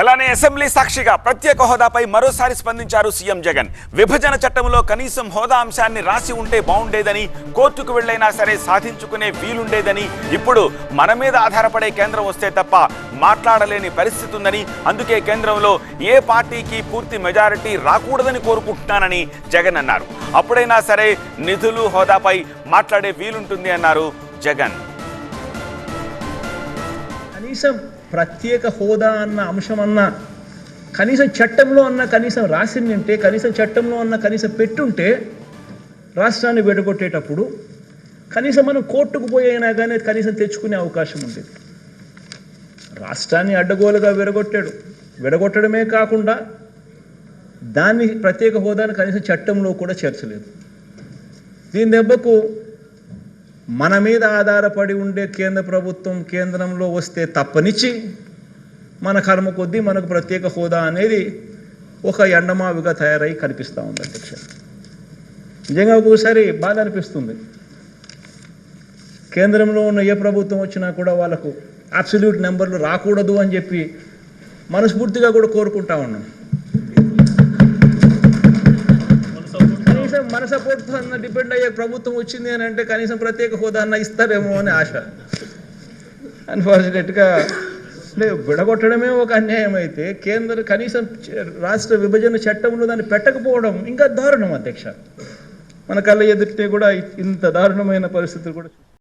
అలానే అసెంబ్లీ సాక్షిగా ప్రత్యేక హోదాపై మరోసారి స్పందించారు సీఎం జగన్. విభజన చట్టంలో కనీసం హోదా అంశాన్ని రాసి ఉంటే బాగుండేదని కోర్టుకు వెళ్ళైనా సరే సాధించుకునే వీలుండేదని ఇప్పుడు మన మీద ఆధారపడే కేంద్రం వస్తే తప్ప మాట్లాడలేని పరిస్థితి ఉందని అందుకే కేంద్రంలో ఏ పార్టీకి పూర్తి మెజారిటీ రాకూడదని కోరుకుంటున్నానని జగన్ అన్నారు. అప్పుడైనా సరే నిధులు హోదాపై మాట్లాడే వీలుంటుంది అన్నారు జగన్. కనీసం ప్రత్యేక హోదా అన్న అంశం అన్న కనీసం చట్టంలో అన్న కనీసం రాసిందంటే కనీసం చట్టంలో అన్న కనీసం పెట్టుంటే రాష్ట్రాన్ని విడగొట్టేటప్పుడు కనీసం మనం కోర్టుకు పోయైనా కానీ కనీసం తెచ్చుకునే అవకాశం ఉండేది. రాష్ట్రాన్ని అడ్డగోలుగా విడగొట్టాడు. విడగొట్టడమే కాకుండా దాన్ని ప్రత్యేక హోదాను కనీసం చట్టంలో కూడా చేర్చలేదు. దీని దెబ్బకు మన మీద ఆధారపడి ఉండే కేంద్ర ప్రభుత్వం కేంద్రంలో వస్తే తప్పనిచ్చి మన కర్మ కొద్దీ మనకు ప్రత్యేక హోదా అనేది ఒక ఎండమావిగా తయారై కనిపిస్తూ ఉంది అధ్యక్ష. నిజంగా ఒక్కోసారి బాధ అనిపిస్తుంది. కేంద్రంలో ఉన్న ఏ ప్రభుత్వం వచ్చినా కూడా వాళ్ళకు అబ్సల్యూట్ నెంబర్లు రాకూడదు అని చెప్పి మనస్ఫూర్తిగా కూడా కోరుకుంటా ఉన్నాం. మన సపోర్ట్ అన్న డిపెండ్ అయ్యే ప్రభుత్వం వచ్చింది అని అంటే కనీసం ప్రత్యేక హోదా అన్న ఇస్తారేమో అని ఆశ. అన్ఫార్చునేట్గా విడగొట్టడమే ఒక అన్యాయం అయితే కేంద్ర కనీసం రాష్ట్ర విభజన చట్టంలో దాన్ని పెట్టకపోవడం ఇంకా దారుణం అధ్యక్ష. మన కళ్ళ ఎదుర్తే కూడా ఇంత దారుణమైన పరిస్థితులు కూడా